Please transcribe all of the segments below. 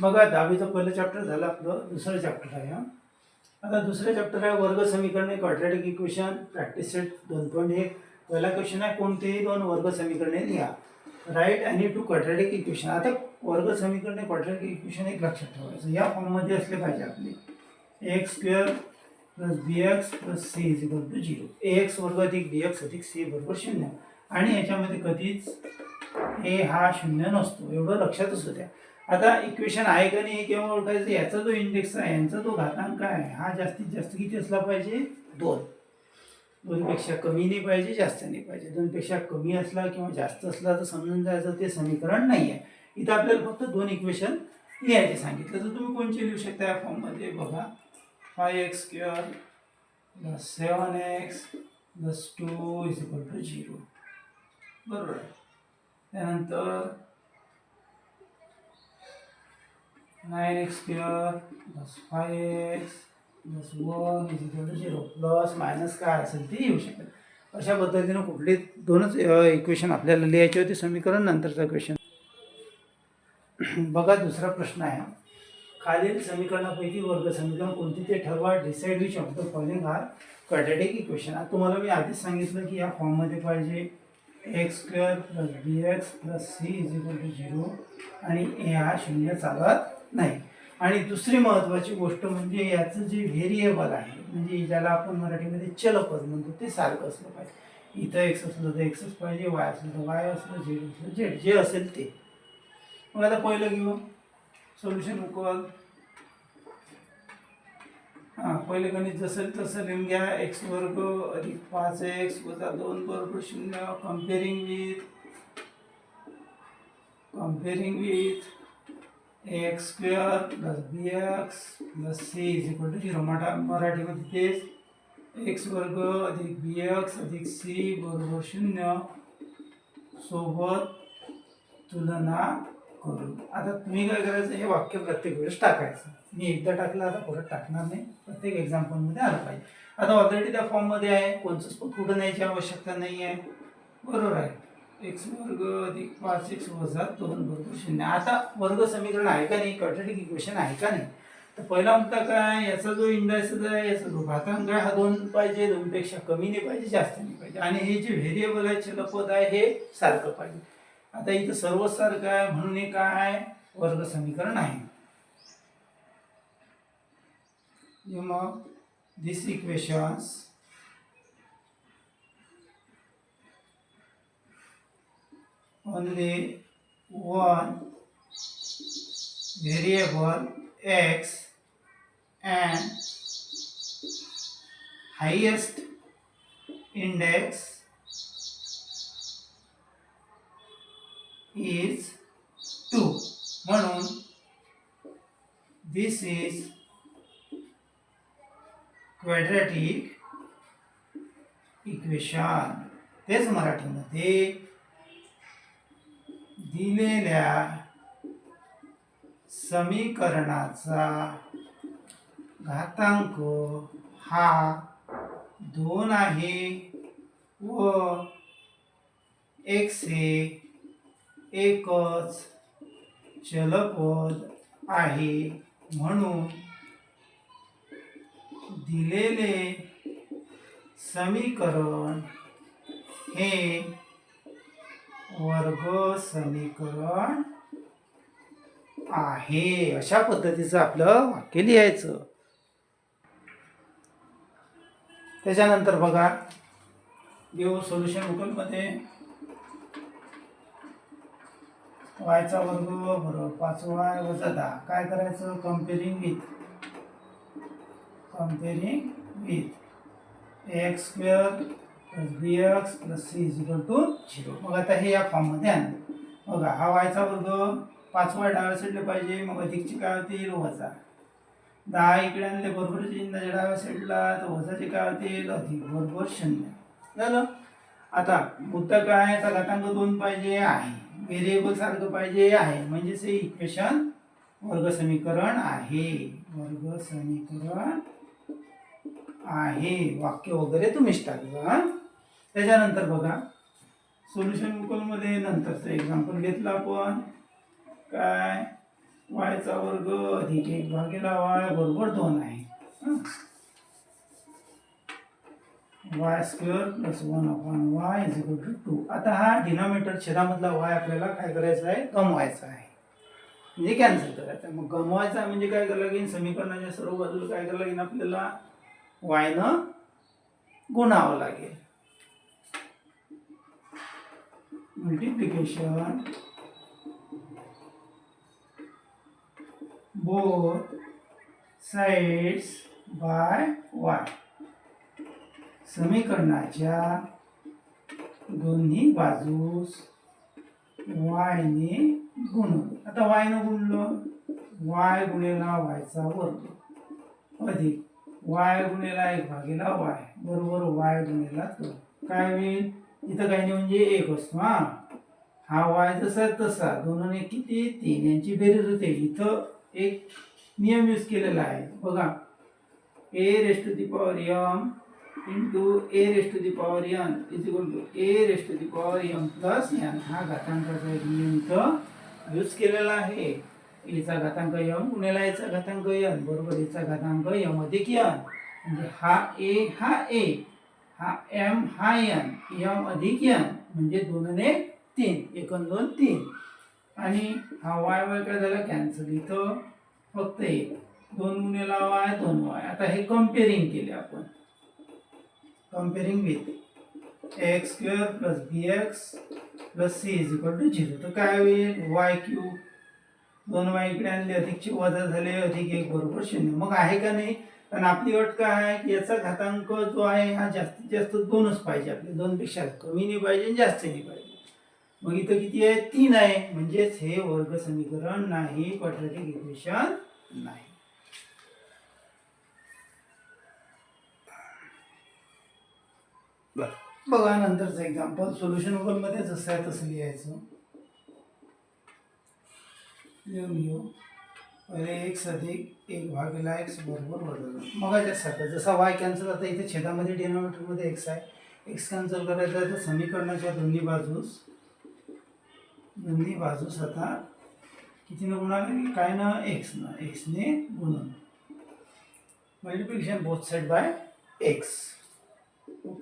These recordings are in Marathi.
बघा दहावीचं पहिलं चॅप्टर झालं आपलं दुसरं चॅप्टर आहे हा. आता दुसरं चॅप्टर आहे वर्ग समीकरणे क्वाड्रॅटिक इक्वेशन प्रॅक्टिस सेट दोन पॉईंट एक. पहिला क्वेश्चन आहे कोणतेही दोन वर्ग समीकरणे लिहा. राईट आणि टू क्वाड्रॅटिक इक्वेशन आता वर्ग समीकरणे क्वाड्रॅटिक इक्वेशन एक लक्षात ठेवायचं. या फॉर्ममध्ये असले पाहिजे आपले. X square plus B X plus C is equal to zero A X वर्ग अधिक बी एक्स अधिक सी बरोबर शून्य. आणि याच्यामध्ये कधीच ए हा शून्य नसतो. एवढं लक्षात होत्या आता इक्वेशन आहे का नाही हे केव्हा ओळखायचं? याचा जो इंडेक्स आहे यांचा जो घातांक आहे हा जास्तीत जास्त किती असला पाहिजे? दोन. दोनपेक्षा कमी नाही पाहिजे जास्त नाही पाहिजे. दोनपेक्षा कमी असला किंवा जास्त असला तर समजून जायचं ते समीकरण नाही आहे इथं आपल्याला फक्त दोन इक्वेशन लिहायचे सांगितलं. तर तुम्ही कोणचे लिहू शकता या फॉर्ममध्ये बघा. Five X square plus seven X plus two is equal to zero बरोबर. त्यानंतर nine X square plus five X plus one is equal to zero plus minus काय असेल ते येऊ शकेल अशा पद्धतीनं कुठले दोनच इक्वेशन आपल्याला लिहायचे होते समीकरण नंतरचं क्वेश्चन बघा दुसरा प्रश्न आहे. खालील समीकरणापैकी वर्ग समीकरण कोणते ते ठरवा. Decide which of the following are quadratic equation आता तुम्हाला मी आधीच सांगितलं की या फॉर्ममध्ये पाहिजे. X square plus B X plus C is equal to zero आणि ए हा शून्य चालत नाही. आणि दुसरी महत्त्वाची गोष्ट म्हणजे याचं जे व्हेरिएबल आहे म्हणजे ज्याला आपण मराठीमध्ये चलपद म्हणतो ते सारखं असलं पाहिजे. इथं एक्स असलं तर एक्सच पाहिजे वाय असलं तर वाय असलं झेड असलं झेड जे असेल ते. मग आता पहिलं घेऊ. सोल्युशन उकल हां पहिले गणित जसं तसं लिहून घ्या. एक्स वर्ग अधिक पाच एक्स वजा दोन बरोबर शून्य. Comparing with comparing with X square plus B X plus C is equal to zero मटा मराठीमध्ये तेच एक्स वर्ग अधिक बी एक्स अधिक सी बरोबर शून्य. सोबत तुलना करू आता तुम्ही काय करायचं? हे वाक्य प्रत्येक वेळेस टाकायचं. मी एकदा टाकलं आता परत टाकणार नाही. प्रत्येक एक्झाम्पलमध्ये आलं पाहिजे. आता ऑलरेडी त्या फॉर्ममध्ये आहे. कोणचं कुठं न्यायची आवश्यकता नाही आहे बरोबर आहे. एक्स वर्ग अधिक पाच एक्स वजा दोन बरोबर शून्य. आता वर्ग समीकरण आहे का नाही? क्वाड्रेटिक इक्वेशन आहे का नाही? तर पहिला मुद्दा काय? याचा जो इंडायसेस आहे याचा जो घातांक आहे हा दोन पाहिजे दोनपेक्षा कमी नाही पाहिजे जास्त नाही पाहिजे. आणि हे जे व्हेरिएबल आहे चलपद आहे हे सारखं पाहिजे. आता इथं सर्व सारखं आहे म्हणून हे काय? आहे वर्ग समीकरण आहे. मग this equations only one variable x and highest index is 2 म्हणून this is quadratic equation तेच मराठीमध्ये दिलेल्या समीकरणाचा घातांक हा दोन आहे व एक्स हे एकच चलपद आहे. म्हणून दिलेले समीकरण हे वर्ग समीकरण आहे. अशा पद्धतीचं आपलं वाक्य लिहायचं. त्याच्यानंतर बघा घेऊ सोल्युशन उकलमध्ये. वायचा वर्ग बरोबर पाच वाय वजा दहा. काय करायचं? Comparing with comparing with X square plus B X plus C is equal to zero मग आता हे या फॉर्ममध्ये आणलं. बघा हा वायचा वर्ग पाचवा डाव्या साईडला पाहिजे मग अधिकची काय होतील वजा. दहा इकडे आणले बरोबर चिन्हाच्या डाव्या साईडला तर वजाचे काय होतील अधिक बरोबर शून्य. झालं? आता मुद्दा काय याचा घातांक दोन पाहिजे आहे. व्हेरिएबल सारखं पाहिजे आहे. म्हणजेच हे इक्वेशन वर्ग समीकरण आहे. वर्ग समीकरण आहे. वाक्य वगैरे तुम्हीच टाकलं त्याच्यानंतर बघा सोल्युशनमध्ये नंतरचं एक्झाम्पल घेतलं आपण. काय? वायचा वर्ग अधिक एक भागीला वाय बरोबर दोन आहे. Y square plus one upon Y is equal to two आता हा डिनॉमिनेटर छेदामधला वाय आपल्याला काय करायचा आहे? गमवायचा आहे. म्हणजे कॅन्सल करायचा मग गमवायचा म्हणजे काय करायला लागेल? समीकरणाच्या सर्व बाजूला काय करायला लागेल आपल्याला? वायनं गुणावं लागेल. Multiplication both sides by y. समीकरणाच्या दोन्ही बाजूस y ने आता y गुणलं. वाय गुणेला वायचा वर्ग. अधिक वाय गुणेला एक भागेला वाय बरोबर वाय गुणेला दोन. काय होईल? इथं काही नाही म्हणजे एक असतो हा. हा वाय जसा तसा. दोन आणि किती? तीन. यांची बेरीज होते. इथं एक नियम यूज केलेला आहे. बघा. A raised to the power M into A raised to the power N is equal to A raised to the power M plus N हा घातांकाचा एक नियम इथं यूज केलेला आहे. एचा घातांक यम उन्याला एचा घातांक यन बरोबर. एचा घातांक यम अधिक यन म्हणजे हा ए हा ए हा एम हा एन यम अधिक एन म्हणजे दोनने तीन एकूण दोन तीन. आणि हा वाय वाय काय झाला? कॅन्सल इथं फक्त एक. दोन गुणेला वाय दोन वाय. आता हे कम्पेरिंग केले आपण. Comparing with X square plus B X plus C is equal to zero तर काय होईल? वाय क्यू दोन वाय इकडे आणले अधिकचे वजा झाले अधिक एक बरोबर शून्य. मग आहे का नाही? आणि आपली अट काय आहे की याचा घातांक जो आहे हा जास्तीत जास्त दोनच पाहिजे आपले दोनपेक्षा कमी नाही पाहिजे आणि जास्त नाही पाहिजे. मग इथं किती आहे? तीन आहे. म्हणजेच हे वर्ग समीकरण नाही क्वाड्रॅटिक इक्वेशन नाही. बघा नंतरचं एक्झाम्पल सोल्युशनमध्ये जसं आहे तसं लिहायचं. लिहून घेऊ. पहिले एक्स अधिक एक भागीला एक्स बरोबर बदल. मग जसा वाय कॅन्सल आता इथे छेदामध्ये डिनॉमिनेटरमध्ये एक्स आहे. एक्स कॅन्सल करायचा आहे तर समीकरणाच्या दोन्ही बाजूस दोन्ही बाजूस आता कितीनं गुणाले काय ना? एक्स ना. एक्सने गुण multiplication both side by X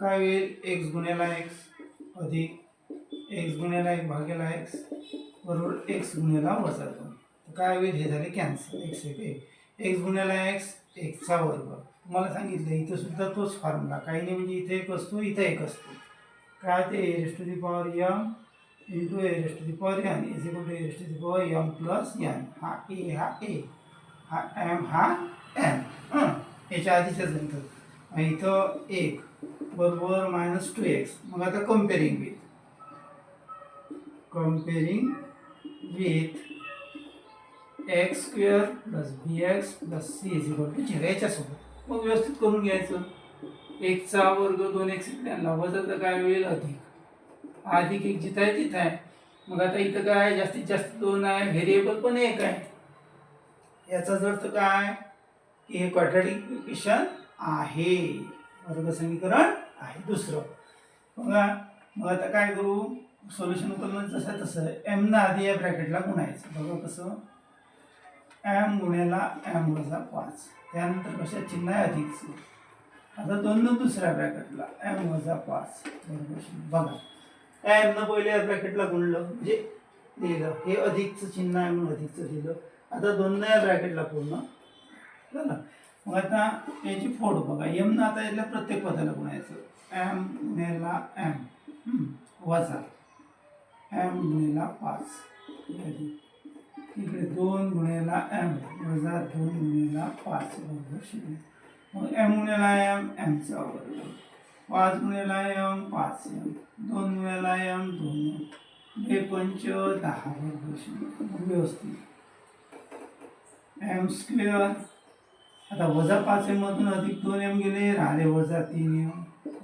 काय होईल? एक्स गुण्याला एक्स अधिक एक्स गुण्याला एक भागेला एक्स बरोबर एक्स गुण्याला वजा दोन. काय होईल हे झाले कॅन्सल एक्स एक. एक्स गुण्याला एक्स एक्सचा वर्ग. तुम्हाला सांगितलं इथं सुद्धा तोच फॉर्म्युला काही नाही म्हणजे इथे एक असतो इथं एक असतो. काय ते A raised to the power M into A raised to the power N is equal to A raised to the power M plus N हा ए हा ए हा एम हा एम याच्या आधीच्याच नंतर इथं एक बरोबर मायनस टू एक्स मग आता comparing with comparing with X square plus B X plus C is equal to zero याच्यासोबत मग व्यवस्थित करून घ्यायचं. एकचा वर्ग दोन एक्स त्यांना तर काय होईल? अधिक. अधिक एक जिथं आहे तिथं आहे. मग आता इथं काय जास्तीत जास्त दोन आहे. व्हेरिएबल पण एक आहे. याचाच अर्थ काय? की हे क्वाड्रॅटिक इक्वेशन आहे. वर्ग समीकरण आहे दुसरं. बघा. मग आता काय करू? सोल्युशन करणं जसं तसं एमना आधी या ब्रॅकेटला गुणायचं. बघा कसं. एम गुण्याला एम वजा पाच. त्यानंतर कशा चिन्ह आहे अधिकचं आता दोन दोन दुसऱ्या ब्रॅकेटला एम वजा पाच. बरोबर बघा. एम न पहिले ब्रॅकेटला गुणलं? म्हणजे लिहिलं हे अधिकचं चिन्ह आहे म्हणून अधिकचं लिहिलं. आता दोन या ब्रॅकेटला पूर्ण झालं. मग आता याची फोड बघा. एम न आता याला प्रत्येक पदाला गुणायचं. एम गुण्याला एम वजा. एम गुणेला पाच. इकडे दोन गुणेला एम वजा दोन गुणेला पाच बरोबर शून्य मग एम गुणेला एम एमचा वर्ग. पाच गुणेला एम पाच एम दोन गुणेला एम दोन एम हे पंच दहा वर्ग शून्य व्यवस्थित. एम स्क्वेअर आता वजा पाच एममधून अधिक दोन एम गेले राहिले वजा तीन एम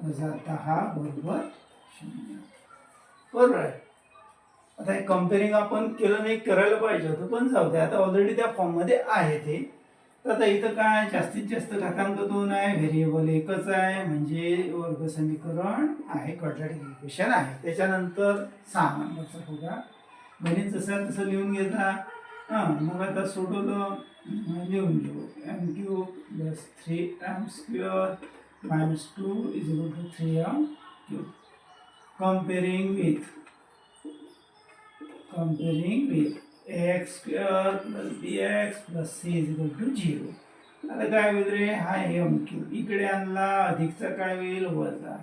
वजा दहा बरोबर शून्य बरोबर आहे? आता हे कम्पेरिंग आपण केलं नाही करायला पाहिजे होतं पण जाऊ दे. आता ऑलरेडी त्या फॉर्ममध्ये आहे ते. तर आता इथं काय जास्तीत जास्त घातांक दोन आहे व्हेरिएबल एकच आहे म्हणजे वर्ग समीकरण आहे क्वाड्रॅटिक इक्वेशन आहे. त्याच्यानंतर सहा नंबरचा बघा. बहिणी जसं तसं लिहून घेता हां मग आता सोडवलं लिहून घेऊ. M cube plus three M square minus two is equal to three M cube comparing with comparing with ax square plus bx plus c is equal to 0 आता काय होईल रे? हा एम क्यू इकडे आणला अधिकचा काय होईल? वजा.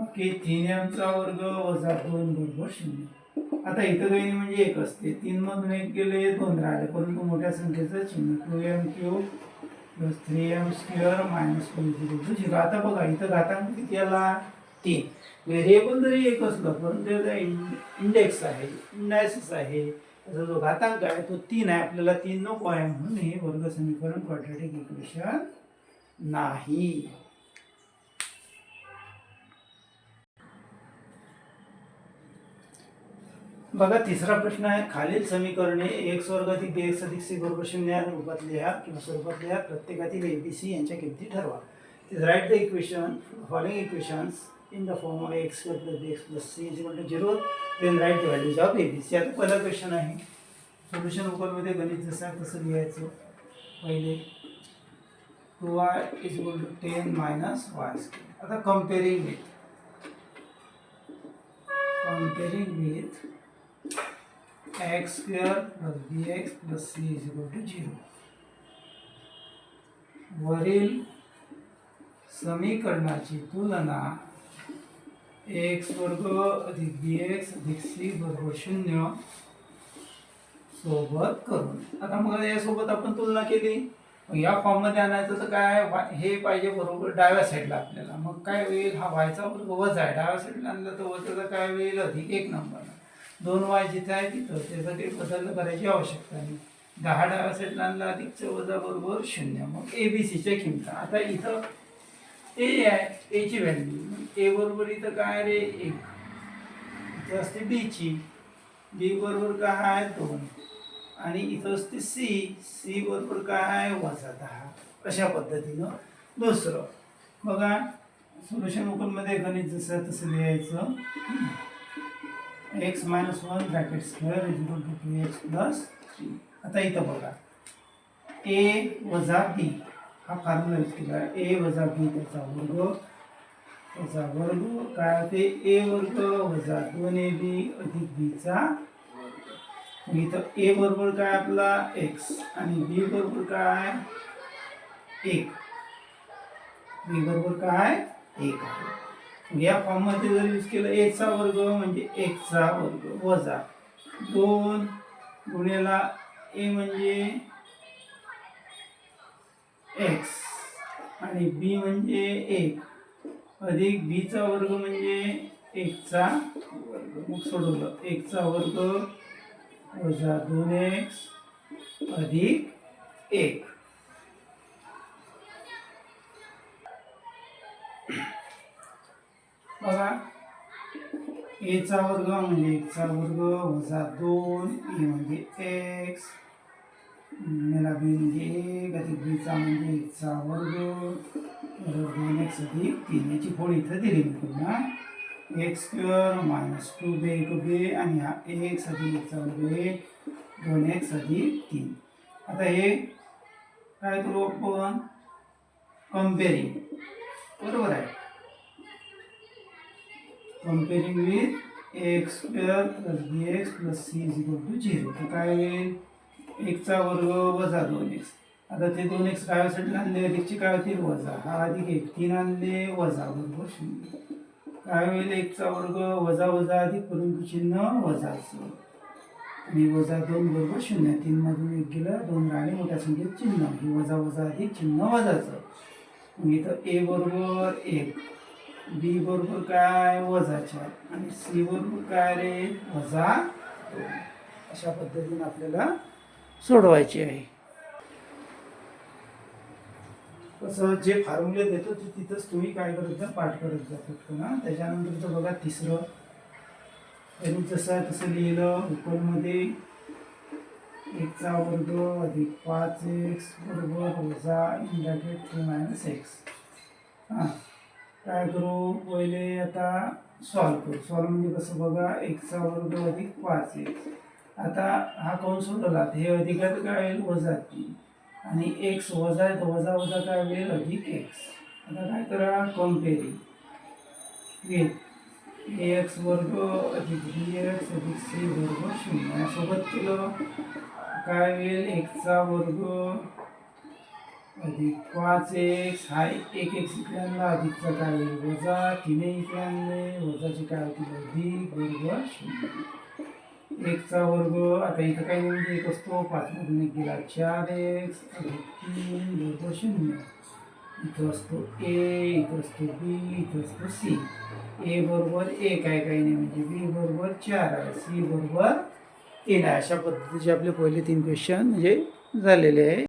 ओके तीन एमचा वर्ग वजा दोन बरोबर शून्य. आता इथं काही म्हणजे एक असते. तीन मधून एक गेले दोन राहिले. परंतु मोठ्या संख्येचं चिन्ह. Two M cube plus three M square minus two to zero आता बघा इथं घातांक किती आला? तीन. म्हणजे व्हेरिएबल जरी एक असलं परंतु त्याचा इंडेक्स आहे इंडायसिस आहे त्याचा जो घातांक आहे तो तीन आहे. आपल्याला तीन नको आहे म्हणून हे वर्ग समीकरण क्वाड्रेटिक इक्वेशन नाही. बघा तिसरा प्रश्न आहे. खालील समीकरणे एक वर्ग अधिक बी एक्स अधिक सी बरोबर शून्य या रूपात लिहा किंवा स्वरूपात लिहा. प्रत्येकातील ए बी सी यांच्या किमती ठरवा. Write the equation following equations in the form of x square plus x plus c is equal to 0 then write the values of abc आता पहिला क्वेश्चन आहे. सोल्युशनमध्ये गणित जसा आहे तसं लिहायचं. पहिले two Y is equal to ten minus Y square आता comparing with comparing with X square plus B X plus C is equal to zero वरील समीकरणाची तुलना एक्स वर्ग अधिक बी एक्स अधिक सी बरोबर शून्य सोबत करून. आता मग यासोबत आपण तुलना केली. मग या फॉर्ममध्ये आणायचं तर काय हे पाहिजे बरोबर डाव्या साईडला आपल्याला. मग काय होईल? हा वायचा वर्ग वजा आहे. डाव्या साईडला आणलं तर वजाचा काय होईल? अधिक एक नंबर दोन वाय जिथे आहे तिथं. त्यासाठी काही बदल करायची आवश्यकता नाही. दहा डाव्या साईडला आणला अधिकचं वजा बरोबर शून्य. मग ए बी सीच्या किमता. आता इथं ए आहे. एची व्हॅल्यू ए बरोबर इथं काय रे? एक. इथं असते बीची बी बरोबर काय आहे? दोन. आणि इथं असते सी सी बरोबर काय आहे? वजा दहा. अशा पद्धतीनं दुसरं. बघा सोल्युशन ओपनमध्ये गणित जसं तसं लिहायचं. X minus one bracket square is equal to two X plus three आता इथं बघा. ए वजा बी हा फॉर्म्युला यूज केला. ए वजा बी त्याचा वर्ग. त्याचा वर्ग काय होते? ए वर्ग वजा दोन ए बी अधिक बीचा इथं ए बरोबर काय आपला? एक्स आणि बी बरोबर काय? एक. बी बरोबर काय? एक आहे. या फॉर्ममध्ये जर यूज केलं एचा वर्ग म्हणजे एकचा वर्ग वजा दोन गुण्याला ए म्हणजे एक्स आणि बी म्हणजे एक. अधिक बीचा वर्ग म्हणजे एकचा वर्ग. मग सोडवलं. एकचा वर्ग वजा दोन एक्स अधिक एक. बघा. एचा वर्ग म्हणजे एकचा वर्ग वजा दोन ए म्हणजे एक्स म्हणजे एक अधिक म्हणजे एकचा वर्ग बरोबर दोन एक्स अधिक तीन याची फोड इथं दिली मी पुन्हा. एक्स स्क्युअर मायनस टू बे टू बे आणि हा एक्स अधिक एकचा वर्ग दोन एक्स अधिक तीन. आता हे काय करू आपण? कम्पेरिंग बरोबर आहे. Comparing with X square plus B X plus C is equal to zero तर काय येईल? एकचा वर्ग वजा दोन एक्स आता ते दोन एक्स डाव्यासाठी आणले अधिकचे काय होतील वजा. हा अधिक एक. तीन आणले वजा. बरोबर? शून्य काय होईल एकचा वर्ग वजा वजा अधिक परंतु चिन्ह वजाचं. आणि वजा दोन बरोबर शून्य तीन मधून एक गेलं दोन राहिले मोठ्या संख्येत चिन्ह. हे वजा वजा अधिक चिन्ह वजाचं. मग इथं ए बरोबर एक. बी बरोबर काय? वजा चार. आणि सी बरोबर काय रे? वजा दोन. अशा पद्धतीने आपल्याला सोडवायची आहे. कसं जे फॉर्म्युले देतो ते तिथंच तुम्ही काय करत जा पाठ करत जा फक्त ना. त्याच्यानंतरचं बघा तिसरं. त्यांनी जसं आहे तसं लिहिलं उपरमध्ये एकचा वर्ग अधिक पाच एक्स बरोबर वजा इंडाकेट ब्रॅकेट थ्री मायनस एक्स. हां. काय करू? पहिले आता सॉल्व करू. सॉल्व म्हणजे कसं बघा एकचा वर्ग अधिक पाच एक्स. आता हा कोण सोडवला हे अधिकत काय होईल वजा तीन. आणि एक्स वजा आहे तर वजा वजा काय होईल? अधिक एक्स आता काय करा? कॉम्पेरिंग ए एक्स वर्ग अधिक बी एक्स अधिक सी वर्ग शून्य. यासोबत केलं काय होईल? एक्सचा वर्ग अधिक पाच एक्स हा एक एक्स इकडे आणला अधिकचा काय होईल? वजा तिने इकडे आणले वजाची काय होती? अधिक वर्ग शून्य. एकचा वर्ग आता इथं काही नाही म्हणजे एक असतो. पाचमधून एक गेला चार एक्स तीन वर्ग शून्य. इथं असतो ए इथं असतो बी इथं असतो सी ए बरोबर एक आहे काही नाही म्हणजे बी बरोबर चार आहे. सी बरोबर तीन आहे. अशा पद्धतीचे आपले पहिले तीन क्वेश्चन म्हणजे झालेले आहे.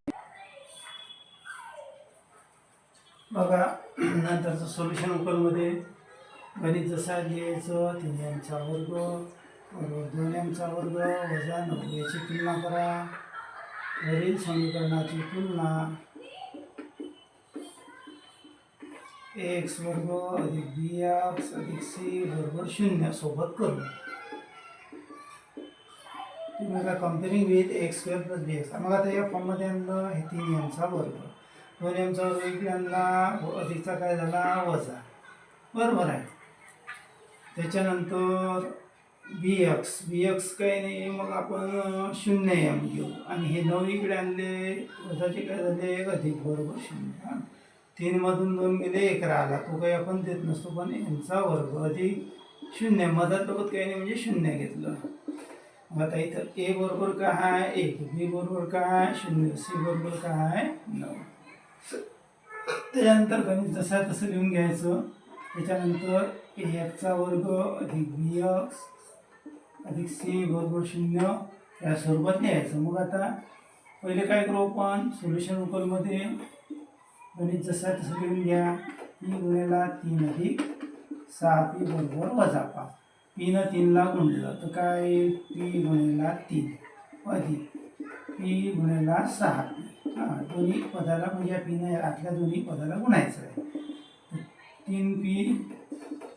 बघा नंतरचं सोल्युशन उकलमध्ये गणित जसा लिहायचं तीन वर्ग बरोबर दोन एमचा वर्ग वजा नऊ याची तुलना करा. वरील समीकरणाची तुलना एक्स वर्ग अधिक बी एक्स अधिक सी बरोबर शून्य सोबत करू. तुम्ही आता comparing with X square plus B X मग आता या फॉर्ममध्ये आणलं हे तीन यांचा वर्ग. दोन एमचा वर्ग इकडे आणला अधिकचा काय झाला? वजा. बरोबर आहे. त्याच्यानंतर बी एक्स बी एक्स काही नाही मग आपण शून्य एम घेऊ. आणि हे नऊ इकडे आणले वजाचे काय झाले एक अधिक बरोबर शून्य तीनमधून दोन गेले एक राहिला. तो काही आपण देत नसतो पण यांचा वर्ग अधिक शून्य. मधात लोकत काही नाही म्हणजे शून्य घेतलं. मग आता इथं ए बरोबर काय आहे एक. बी बरोबर काय आहे शून्य. सी बरोबर काय आहे नऊ. त्याच्यानंतर गणित जसं तसं लिहून घ्यायचं. त्याच्यानंतर ए एक्सचा वर्ग अधिक बी एक्स अधिक सी बरोबर शून्य या स्वरूपात लिहायचं मग आता पहिले काय करू आपण? सोल्युशन उकलमध्ये गणित जसं तसं करून घ्या. पी गुणेला तीन अधिक सहा पी बरोबर वजा पाच. पीनं तीनला गुणलं तर काय येईल? पी गुणेला तीन अधिक. पी गुणेला सहा पी. हां दोन्ही पदाला म्हणजे या पीनं आतल्या दोन्ही पदाला गुणायचं आहे. तीन पी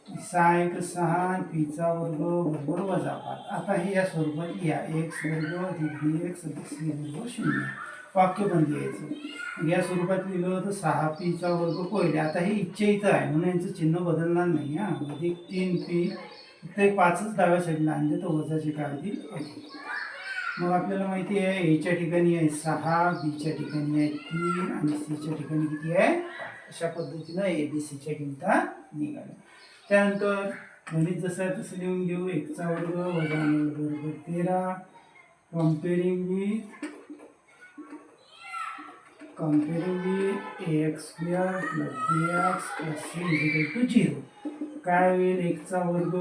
सहा एक सहा पीचा वर्ग बरोबर वजा पाच. आता हे या स्वरूपात या एक्स वर्ग अधिक बी एक्स अधिक सी वर्ग शून्य. वाक्य पण लिहायचं या स्वरूपात लिहिलं तर सहा पीचा वर्ग पहिले. आता हे इच्छा इथं आहे म्हणून यांचं चिन्ह बदलणार नाही हां. अधिक तीन पी. फक्त पाचच डाव्या साईडला आणले तर वजाची काढतील मग आपल्याला माहिती आहे एच्या ठिकाणी आहे सहा बीच्या ठिकाणी आहे तीन आणि सीच्या ठिकाणी किती आहे? अशा पद्धतीनं ए बी सीच्या किमता निघाल्या. त्यानंतर गणित जसं आहे तसं लिहून घेऊ एकचा वर्ग वजा नऊ बरोबर तेरा. Comparing with comparing with A X square plus B X plus C is equal to zero काय होईल एकचा वर्ग?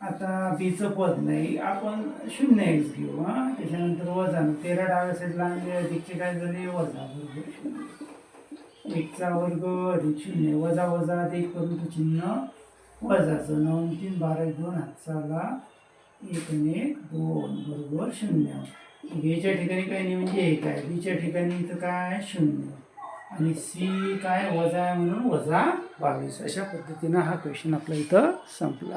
आता बीचं पद नाही आपण शून्य एक्स घेऊ हां. त्याच्यानंतर वजा तेरा डाव्या साईडला आणले अधिकचे काय झाले? वजा. बरोबर शून्य एकचा वर्ग अधिक शून्य वजा वजा अधिक परंतु चिन्ह वजाचं नऊ तीन बारा एक दोन हातचाला एक एक दोन बरोबर शून्य. बीच्या ठिकाणी काय नाही म्हणजे एक आहे बीच्या ठिकाणी इथं काय? शून्य. आणि सी काय? वजा आहे म्हणून वजा बावीस. अशा पद्धतीनं हा क्वेश्चन आपला इथं संपला.